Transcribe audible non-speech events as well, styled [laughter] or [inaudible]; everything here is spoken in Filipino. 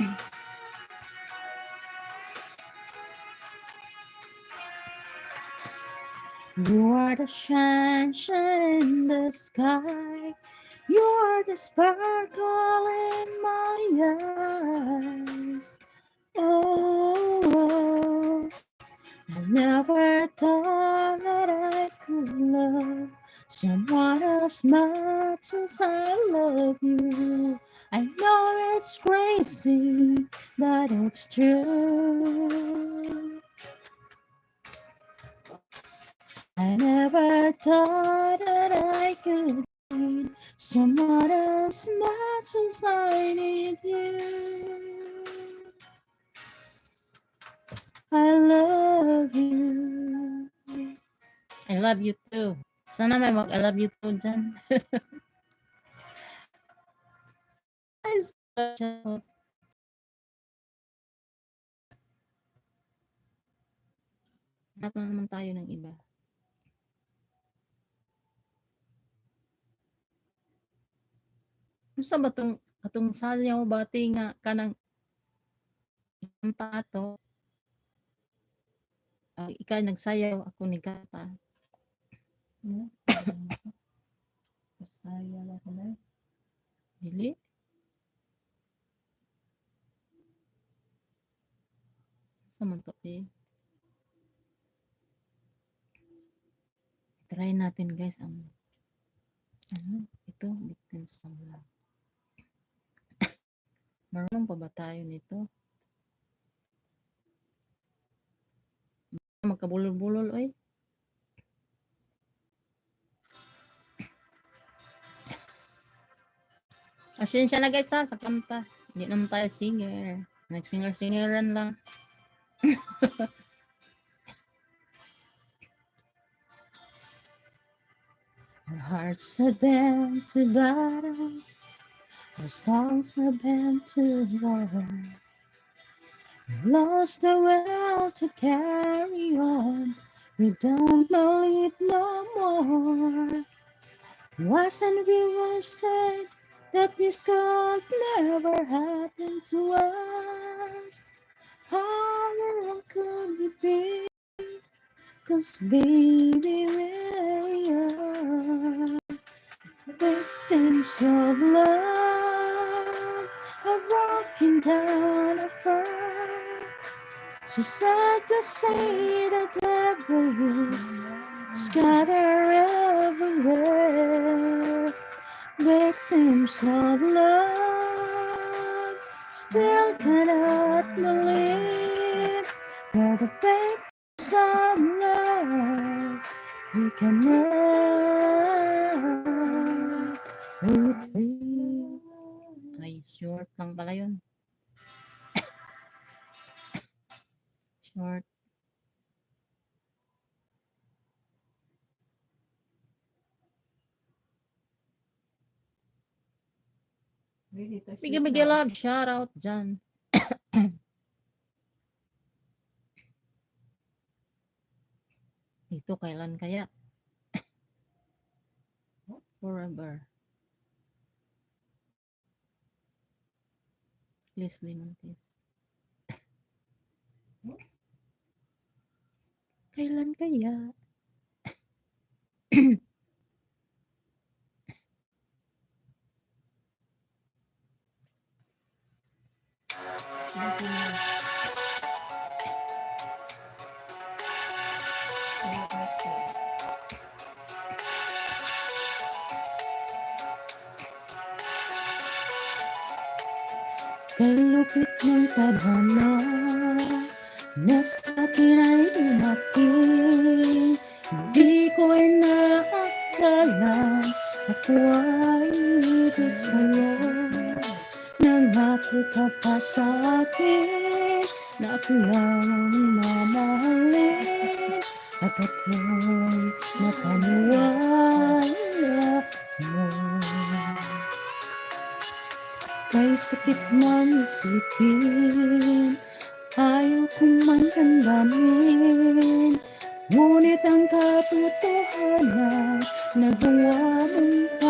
You are the sunshine in the sky. You are the sparkle in my eyes. Oh, I never thought that I could love someone as much as I love you. It's crazy, but it's true. I never thought that I could need someone as much as I need you. I love you. I love you too. Sana may mag I love you too dyan. [laughs] Hanap na naman tayo ng iba. Unsa ba tong atong sayaw bati nga kanang kanta ato? Ah, ikaw nagsayaw ako ni kanta. Lang ako na. Dili. Sa man to eh. Try natin guys ang ano, ito victims of love. Marunong pa ba tayo nito? Magkabulol-bulol oy. [coughs] Pasensya na guys ha, sa kanta. Hindi naman tayo singer. Nag-singer-singeran lang. Our hearts are bent to battle. Our songs are bent to. We lost the will to carry on. We don't believe no more. Wasn't we once said that this could Cause baby, we are victims of love, of walking down a path. So sad to say that is scatter everywhere. Victims of love still cannot believe that the victims of never retrieve. Ay, short lang pala yun. [coughs] short. Bigyan na. bigyan love, shout out dyan. [coughs] Ito kailan kaya? Forever. Please, lemon, please. Kailan kaya? Kalupit ng tadhana na sa akin ay dumating Hindi ko ay naakala ako ay ibig sa'yo Nangako ka pa sa akin na ako lang ang mamahalin At ako'y napaniwala Kay sakit man isipin Ayaw kong man damdamin Ngunit ang katotohanan Nagawa mong paglaro pa